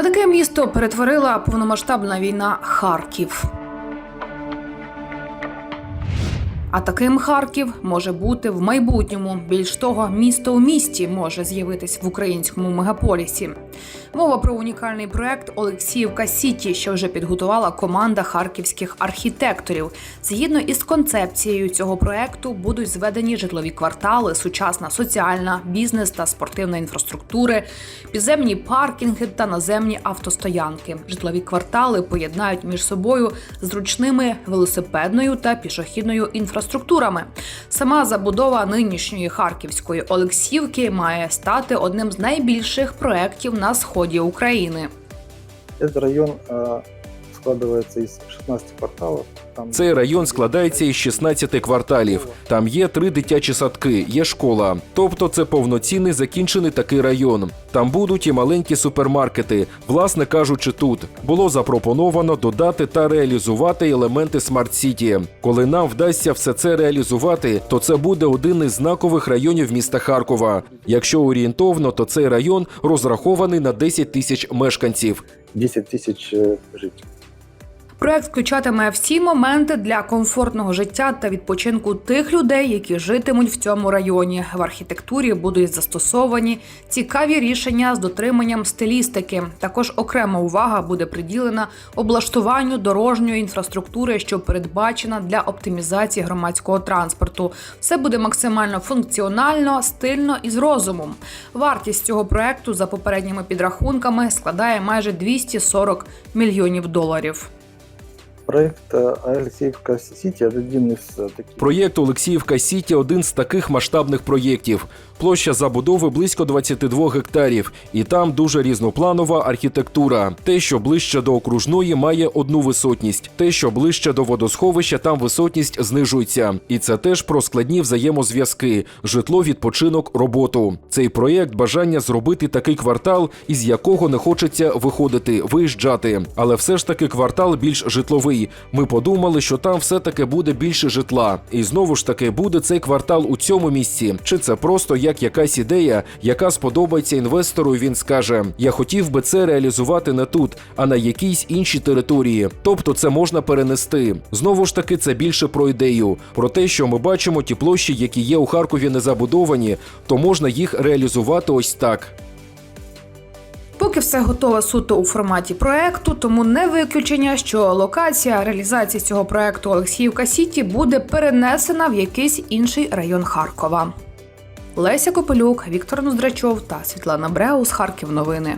На таке місто перетворила повномасштабна війна Харків. А таким Харків може бути в майбутньому. Більш того, місто у місті може з'явитись в українському мегаполісі. Мова про унікальний проект Олексіївка Сіті, що вже підготувала команда харківських архітекторів. Згідно із концепцією цього проекту будуть зведені житлові квартали, сучасна соціальна, бізнес та спортивна інфраструктури, підземні паркінги та наземні автостоянки. Житлові квартали поєднають між собою зручними велосипедною та пішохідною інфраструктурами. Сама забудова нинішньої харківської Олексівки має стати одним з найбільших проєктів на сході України. Це район э, складывается из 16 кварталов. Там Цей район складається із 16 кварталів. Там є три дитячі садки, є школа. Тобто це повноцінний закінчений такий район. Там будуть і маленькі супермаркети. Власне кажучи, тут було запропоновано додати та реалізувати елементи Смарт Сіті. Коли нам вдасться все це реалізувати, то це буде один із знакових районів міста Харкова. Якщо орієнтовно, то цей район розрахований на 10 тисяч мешканців. 10 тысяч э, жителей. Проект включатиме всі моменти для комфортного життя та відпочинку тих людей, які житимуть в цьому районі. В архітектурі будуть застосовані цікаві рішення з дотриманням стилістики. Також окрема увага буде приділена облаштуванню дорожньої інфраструктури, що передбачена для оптимізації громадського транспорту. Все буде максимально функціонально, стильно і з розумом. Вартість цього проекту за попередніми підрахунками складає майже 240 мільйонів доларів Проект э, Алексеевка Сити это один из э, таких. Проєкт Олексіївка Сіті один з таких масштабних проєктів. Площа забудови близько 22 гектарів, і там дуже різнопланова архітектура. Те, що ближче до окружної, має одну висотність. Те, що ближче до водосховища, там висотність знижується. І це теж про складні взаємозв'язки: житло, відпочинок, роботу. Цей проєкт бажання зробити такий квартал, із якого не хочеться виходити, виїжджати. Але все ж таки квартал більш житловий. Ми подумали, що там все таки буде більше житла. І знову ж таки буде цей квартал у цьому місці. Чи це просто як якась ідея, яка сподобається інвестору? Він скаже: Я хотів би це реалізувати не тут, а на якійсь іншій території. Тобто, це можна перенести. Знову ж таки, це більше про ідею, про те, що ми бачимо ті площі, які є у Харкові не забудовані, то можна їх реалізувати ось так. Поки все готове суто у форматі проекту, тому не виключення, що локація реалізації цього проекту Олексіївка Сіті буде перенесена в якийсь інший район Харкова. Леся Копелюк, Віктор Ноздрачов та Світлана Бреус. Харків. Новини.